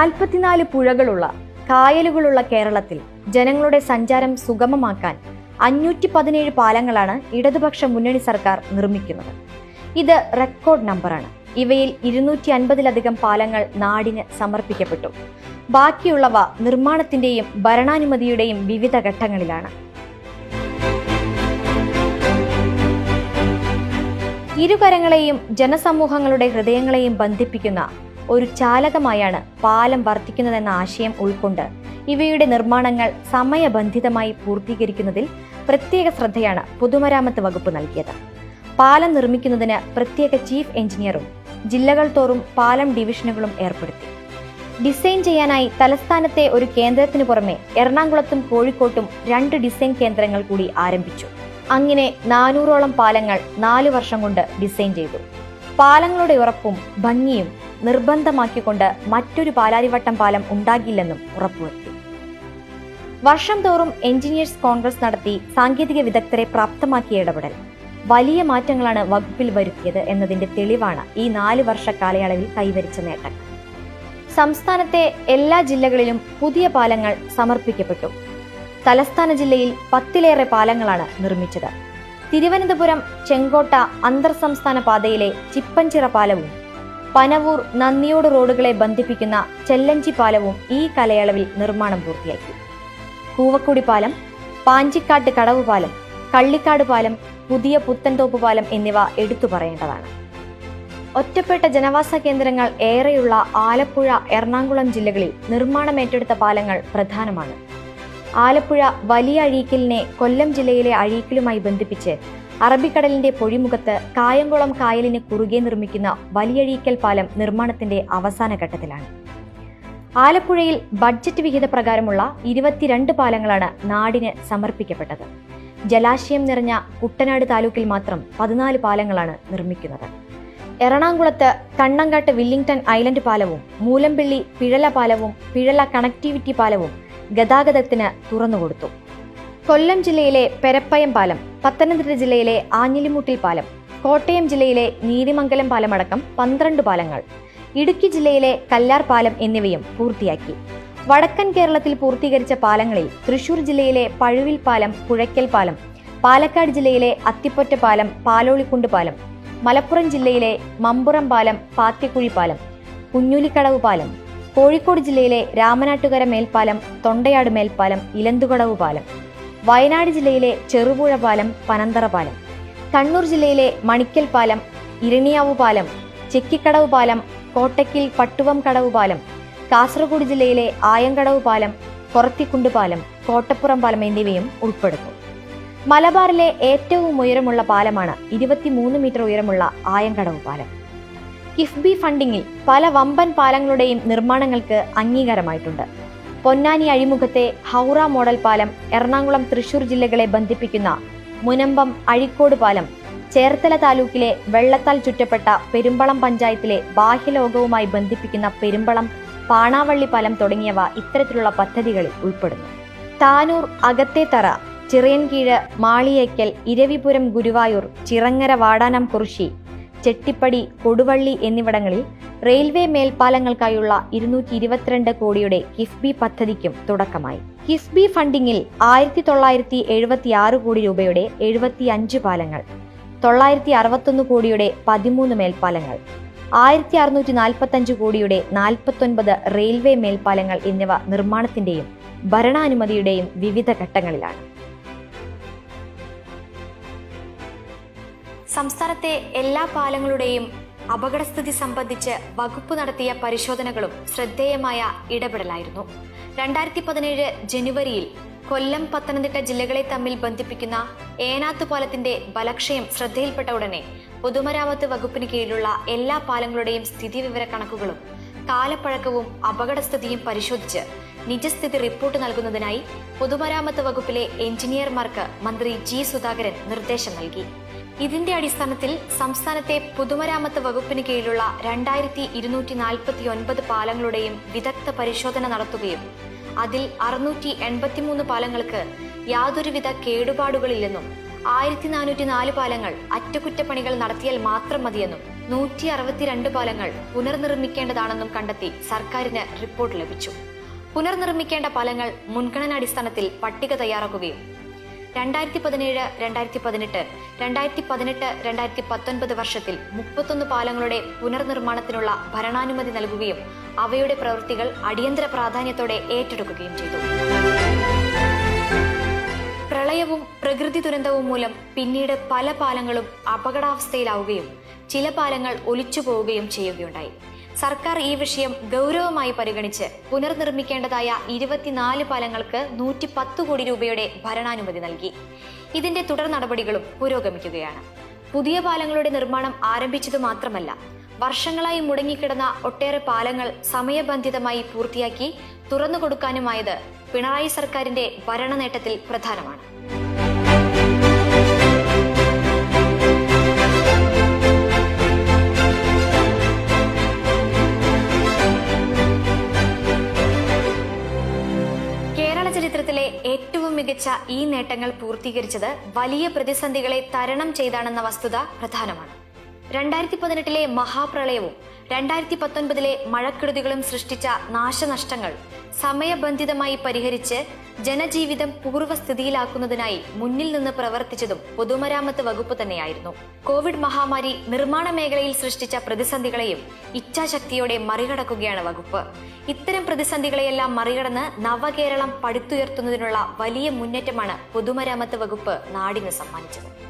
നാൽപ്പത്തിനാല് പുഴകളുള്ള കായലുകളുള്ള കേരളത്തിൽ ജനങ്ങളുടെ സഞ്ചാരം സുഗമമാക്കാൻ അഞ്ഞൂറ്റി പതിനേഴ് പാലങ്ങളാണ് ഇടതുപക്ഷ മുന്നണി സർക്കാർ നിർമ്മിക്കുന്നത്. ഇത് റെക്കോർഡ് നമ്പറാണ്. ഇവയിൽ ഇരുന്നൂറ്റി അൻപതിലധികം പാലങ്ങൾ നാടിന് സമർപ്പിക്കപ്പെട്ടു. ബാക്കിയുള്ളവ നിർമ്മാണത്തിന്റെയും ഭരണാനുമതിയുടെയും വിവിധ ഘട്ടങ്ങളിലാണ്. ഇരുകരങ്ങളെയും ജനസമൂഹങ്ങളുടെ ഹൃദയങ്ങളെയും ബന്ധിപ്പിക്കുന്ന ഒരു ചാലകമായാണ് പാലം വർദ്ധിക്കുന്നതെന്ന ആശയം ഉൾക്കൊണ്ട് ഇവയുടെ നിർമ്മാണങ്ങൾ സമയബന്ധിതമായി പൂർത്തീകരിക്കുന്നതിൽ പ്രത്യേക ശ്രദ്ധയാണ് പൊതുമരാമത്ത് വകുപ്പ് നൽകിയത്. പാലം നിർമ്മിക്കുന്നതിന് പ്രത്യേക ചീഫ് എഞ്ചിനീയറും ജില്ലകൾ തോറും പാലം ഡിവിഷനുകളും ഏർപ്പെടുത്തി. ഡിസൈൻ ചെയ്യാനായി തലസ്ഥാനത്തെ ഒരു കേന്ദ്രത്തിന് പുറമെ എറണാകുളത്തും കോഴിക്കോട്ടും രണ്ട് ഡിസൈൻ കേന്ദ്രങ്ങൾ കൂടി ആരംഭിച്ചു. അങ്ങനെ നാനൂറോളം പാലങ്ങൾ നാലു വർഷം കൊണ്ട് ഡിസൈൻ ചെയ്തു. പാലങ്ങളുടെ ഉറപ്പും ഭംഗിയും നിർബന്ധമാക്കിക്കൊണ്ട് മറ്റൊരു പാലാരിവട്ടം പാലം ഉണ്ടാകില്ലെന്നും ഉറപ്പുവരുത്തി. വർഷം തോറും എഞ്ചിനീയേഴ്സ് കോൺഗ്രസ് നടത്തി സാങ്കേതിക വിദഗ്ധരെ പ്രാപ്തമാക്കിയ ഇടപെടൽ. വലിയ മാറ്റങ്ങളാണ് വകുപ്പിൽ വരുത്തിയത് എന്നതിന്റെ തെളിവാണ് ഈ നാല് വർഷ കാലയളവിൽ കൈവരിച്ച നേട്ടം. സംസ്ഥാനത്തെ എല്ലാ ജില്ലകളിലും പുതിയ പാലങ്ങൾ സമർപ്പിക്കപ്പെട്ടു. തലസ്ഥാന ജില്ലയിൽ പത്തിലേറെ പാലങ്ങളാണ് നിർമ്മിച്ചത്. തിരുവനന്തപുരം ചെങ്കോട്ട അന്തർ സംസ്ഥാന പാതയിലെ ചിപ്പൻചിറ പാലവും പനവൂർ നന്ദിയോട് റോഡുകളെ ബന്ധിപ്പിക്കുന്ന ചെല്ലഞ്ചി പാലവും ഈ കാലയളവിൽ നിർമ്മാണം പൂർത്തിയാക്കി. കൂവക്കുടി പാലം പാഞ്ചിക്കാട്ട് കടവ് പാലം കള്ളിക്കാട് പാലം പുതിയ പുത്തൻതോപ്പ് പാലം എന്നിവ എടുത്തു പറയേണ്ടതാണ്. ഒറ്റപ്പെട്ട ജനവാസ കേന്ദ്രങ്ങൾ ഏറെയുള്ള ആലപ്പുഴ എറണാകുളം ജില്ലകളിൽ നിർമ്മാണം ഏറ്റെടുത്ത പാലങ്ങൾ പ്രധാനമാണ്. ആലപ്പുഴ വലിയ അഴീക്കലിനെ കൊല്ലം ജില്ലയിലെ അഴീക്കലുമായി ബന്ധിപ്പിച്ച് അറബിക്കടലിന്റെ പൊഴിമുഖത്ത് കായംകുളം കായലിന് കുറുകെ നിർമ്മിക്കുന്ന വലിയഴീക്കൽ പാലം നിർമ്മാണത്തിന്റെ അവസാന ഘട്ടത്തിലാണ്. ആലപ്പുഴയിൽ ബഡ്ജറ്റ് വിഹിത പ്രകാരമുള്ള ഇരുപത്തിരണ്ട് പാലങ്ങളാണ് നാടിന് സമർപ്പിക്കപ്പെട്ടത്. ജലാശയം നിറഞ്ഞ കുട്ടനാട് താലൂക്കിൽ മാത്രം പതിനാല് പാലങ്ങളാണ് നിർമ്മിക്കുന്നത്. എറണാകുളത്ത് കണ്ണങ്കാട്ട് വില്ലിംഗ്ടൺ ഐലൻഡ് പാലവും മൂലമ്പിള്ളി പിഴല പാലവും പിഴല കണക്ടിവിറ്റി പാലവും ഗതാഗതത്തിന് തുറന്നുകൊടുത്തു. കൊല്ലം ജില്ലയിലെ പെരപ്പയം പാലം പത്തനംതിട്ട ജില്ലയിലെ ആഞ്ഞിലിമുട്ടിൽ പാലം കോട്ടയം ജില്ലയിലെ നീരിമംഗലം പാലമടക്കം പന്ത്രണ്ട് പാലങ്ങൾ ഇടുക്കി ജില്ലയിലെ കല്ലാർ പാലം എന്നിവയും പൂർത്തിയാക്കി. വടക്കൻ കേരളത്തിൽ പൂർത്തീകരിച്ച പാലങ്ങളിൽ തൃശൂർ ജില്ലയിലെ പഴുവിൽ പാലം പുഴയ്ക്കൽ പാലം പാലക്കാട് ജില്ലയിലെ അത്തിപ്പൊറ്റ പാലം പാലോളിക്കുണ്ട് പാലം മലപ്പുറം ജില്ലയിലെ മമ്പുറം പാലം പാത്തിക്കുഴി പാലം കുഞ്ഞുലിക്കടവ് പാലം കോഴിക്കോട് ജില്ലയിലെ രാമനാട്ടുകര മേൽപ്പാലം തൊണ്ടയാട് മേൽപ്പാലം ഇലന്തുകടവ് പാലം. വയനാട് ജില്ലയിലെ ചെറുപുഴ പാലം പനന്തറ പാലം. കണ്ണൂർ ജില്ലയിലെ മണിക്കൽ പാലം ഇരണിയാവു പാലം ചെക്കിക്കടവ് പാലം കോട്ടക്കിൽ പട്ടുവം കടവ് പാലം കാസർഗോഡ് ജില്ലയിലെ ആയങ്കടവ് പാലം കൊറത്തിക്കുണ്ട് പാലം കോട്ടപ്പുറം പാലം എന്നിവയും ഉൾപ്പെടുന്നു. മലബാറിലെ ഏറ്റവും ഉയരമുള്ള പാലമാണ് ഇരുപത്തിമൂന്ന് മീറ്റർ ഉയരമുള്ള ആയങ്കടവ് പാലം. കിഫ്ബി ഫണ്ടിങ്ങിൽ പല വമ്പൻ പാലങ്ങളുടെയും നിർമ്മാണങ്ങൾക്ക് അംഗീകാരമായിട്ടുണ്ട്. പൊന്നാനി അഴിമുഖത്തെ ഹൗറ മോഡൽ പാലം എറണാകുളം തൃശൂർ ജില്ലകളെ ബന്ധിപ്പിക്കുന്ന മുനമ്പം അഴിക്കോട് പാലം ചേർത്തല താലൂക്കിലെ വെള്ളത്താൽ ചുറ്റപ്പെട്ട പെരുമ്പളം പഞ്ചായത്തിലെ ബാഹ്യലോകവുമായി ബന്ധിപ്പിക്കുന്ന പെരുമ്പളം പാണാവള്ളി പാലം തുടങ്ങിയവ ഇത്തരത്തിലുള്ള പദ്ധതികളിൽ ഉൾപ്പെടുന്നു. താനൂർ അകത്തേത്തറ ചിറയൻകീഴ് മാളിയേക്കൽ ഇരവിപുരം ഗുരുവായൂർ ചിറങ്ങര വാടാനം കുറിശി ചെട്ടിപ്പടി കൊടുവള്ളി എന്നിവിടങ്ങളിൽ റെയിൽവേ മേൽപ്പാലങ്ങൾക്കായുള്ള ഇരുന്നൂറ്റി ഇരുപത്തിരണ്ട് കോടിയുടെ കിഫ്ബി പദ്ധതിക്കും തുടക്കമായി. കിഫ്ബി ഫണ്ടിങ്ങിൽ ആയിരത്തി തൊള്ളായിരത്തി എഴുപത്തി ആറ് കോടി രൂപയുടെ എഴുപത്തി അഞ്ച് പാലങ്ങൾ തൊള്ളായിരത്തി അറുപത്തൊന്ന് കോടിയുടെ പതിമൂന്ന് മേൽപ്പാലങ്ങൾ ആയിരത്തി അറുന്നൂറ്റി നാൽപ്പത്തഞ്ച് കോടിയുടെ നാൽപ്പത്തൊൻപത് റെയിൽവേ മേൽപ്പാലങ്ങൾ എന്നിവ നിർമ്മാണത്തിന്റെയും ഭരണാനുമതിയുടെയും വിവിധ ഘട്ടങ്ങളിലാണ്. സംസ്ഥാനത്തെ എല്ലാ പാലങ്ങളുടെയും അപകടസ്ഥിതി സംബന്ധിച്ച് വകുപ്പ് നടത്തിയ പരിശോധനകളും ശ്രദ്ധേയമായ ഇടപെടലായിരുന്നു. രണ്ടായിരത്തി പതിനേഴ് ജനുവരിയിൽ കൊല്ലം പത്തനംതിട്ട ജില്ലകളെ തമ്മിൽ ബന്ധിപ്പിക്കുന്ന ഏനാത്തു പാലത്തിന്റെ ബലക്ഷയം ശ്രദ്ധയിൽപ്പെട്ട ഉടനെ പൊതുമരാമത്ത് വകുപ്പിന് കീഴിലുള്ള എല്ലാ പാലങ്ങളുടെയും സ്ഥിതിവിവര കണക്കുകളും കാലപ്പഴക്കവും അപകടസ്ഥിതിയും പരിശോധിച്ച് നിജസ്ഥിതി റിപ്പോർട്ട് നൽകുന്നതിനായി പൊതുമരാമത്ത് വകുപ്പിലെ എഞ്ചിനീയർമാർക്ക് മന്ത്രി ജി സുധാകരൻ നിർദ്ദേശം നൽകി. ഇതിന്റെ അടിസ്ഥാനത്തിൽ സംസ്ഥാനത്തെ പൊതുമരാമത്ത് വകുപ്പിന് കീഴിലുള്ള രണ്ടായിരത്തി ഇരുന്നൂറ്റി നാൽപ്പത്തി ഒൻപത് പാലങ്ങളുടെയും വിദഗ്ധ പരിശോധന നടത്തുകയും അതിൽ അറുന്നൂറ്റി എൺപത്തിമൂന്ന് പാലങ്ങൾക്ക് യാതൊരുവിധ കേടുപാടുകളില്ലെന്നും ആയിരത്തി നാനൂറ്റി നാല് പാലങ്ങൾ അറ്റകുറ്റപ്പണികൾ നടത്തിയാൽ മാത്രം മതിയെന്നും നൂറ്റി അറുപത്തിരണ്ട് പാലങ്ങൾ പുനർനിർമ്മിക്കേണ്ടതാണെന്നും കണ്ടെത്തി സർക്കാരിന് റിപ്പോർട്ട് ലഭിച്ചു. പുനർനിർമ്മിക്കേണ്ട പാലങ്ങൾ മുൻഗണനാടിസ്ഥാനത്തിൽ പട്ടിക തയ്യാറാക്കുകയും രണ്ടായിരത്തി പതിനേഴ് രണ്ടായിരത്തി പതിനെട്ട് രണ്ടായിരത്തി പതിനെട്ട് രണ്ടായിരത്തി പത്തൊൻപത് വർഷത്തിൽ മുപ്പത്തൊന്ന് പാലങ്ങളുടെ പുനർനിർമ്മാണത്തിനുള്ള ഭരണാനുമതി നൽകുകയും അവയുടെ പ്രവൃത്തികൾ അടിയന്തര പ്രാധാന്യത്തോടെ ഏറ്റെടുക്കുകയും ചെയ്തു. പ്രളയവും പ്രകൃതി ദുരന്തവും മൂലം പിന്നീട് പല പാലങ്ങളും അപകടാവസ്ഥയിലാവുകയും ചില പാലങ്ങൾ ഒലിച്ചു പോവുകയും ചെയ്യുകയുണ്ടായി. സർക്കാർ ഈ വിഷയം ഗൗരവമായി പരിഗണിച്ച് പുനർനിർമ്മിക്കേണ്ടതായ ഇരുപത്തിനാല് പാലങ്ങൾക്ക് നൂറ്റി പത്ത് കോടി രൂപയുടെ ഭരണാനുമതി നൽകി. ഇതിന്റെ തുടർ നടപടികളും പുരോഗമിക്കുകയാണ്. പുതിയ പാലങ്ങളുടെ നിർമ്മാണം ആരംഭിച്ചത് മാത്രമല്ല വർഷങ്ങളായി മുടങ്ങിക്കിടന്ന ഒട്ടേറെ പാലങ്ങൾ സമയബന്ധിതമായി പൂർത്തിയാക്കി തുറന്നുകൊടുക്കാനുമായത് പിണറായി സർക്കാരിന്റെ ഭരണനേട്ടത്തിൽ പ്രധാനമാണ്. മികച്ച ഈ നേട്ടങ്ങൾ പൂർത്തീകരിച്ചത് വലിയ പ്രതിസന്ധികളെ തരണം ചെയ്താണെന്ന വസ്തുത പ്രധാനമാണ് രണ്ടായിരത്തി പതിനെട്ടിലെ മഹാപ്രളയവും രണ്ടായിരത്തി പത്തൊൻപതിലെ മഴക്കെടുതികളും സൃഷ്ടിച്ച നാശനഷ്ടങ്ങൾ സമയബന്ധിതമായി പരിഹരിച്ച് ജനജീവിതം പൂർവസ്ഥിതിയിലാക്കുന്നതിനായി മുന്നിൽ നിന്ന് പ്രവർത്തിച്ചതും പൊതുമരാമത്ത് വകുപ്പ് തന്നെയായിരുന്നു. കോവിഡ് മഹാമാരി നിർമ്മാണ മേഖലയിൽ സൃഷ്ടിച്ച പ്രതിസന്ധികളെയും ഇച്ഛാശക്തിയോടെ മറികടക്കുകയാണ് വകുപ്പ്. ഇത്തരം പ്രതിസന്ധികളെയെല്ലാം മറികടന്ന് നവകേരളം പടുത്തുയർത്തുന്നതിനുള്ള വലിയ മുന്നേറ്റമാണ് പൊതുമരാമത്ത് വകുപ്പ് നാടിന് സമ്മാനിച്ചത്.